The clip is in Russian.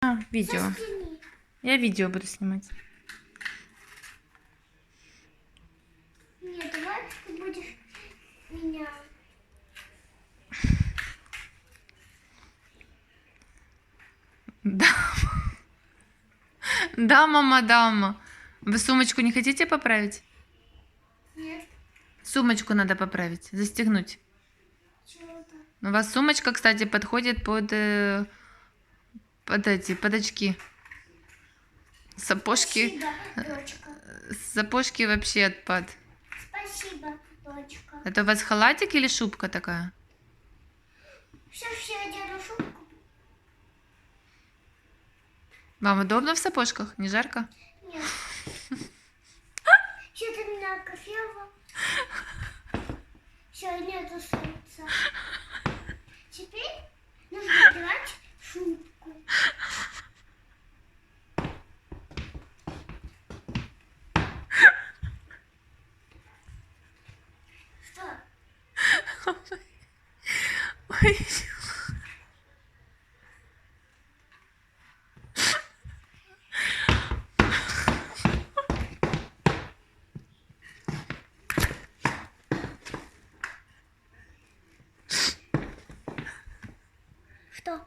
А, видео. Я видео буду снимать. Нет, давай ты будешь меня. Да. Дама. Вы сумочку не хотите поправить? Нет, Сумочку надо поправить, застегнуть. чего-то. У вас сумочка, кстати, подходит под, э, под эти, под очки. Сапожки, Спасибо, дочка. сапожки вообще отпад. Спасибо, дочка. Это у вас халатик или шубка такая? Все, все, одену шубку. Вам удобно в сапожках? Не жарко? Нет. Что ты меня кофева? Все, нету солнца. Ой. Что?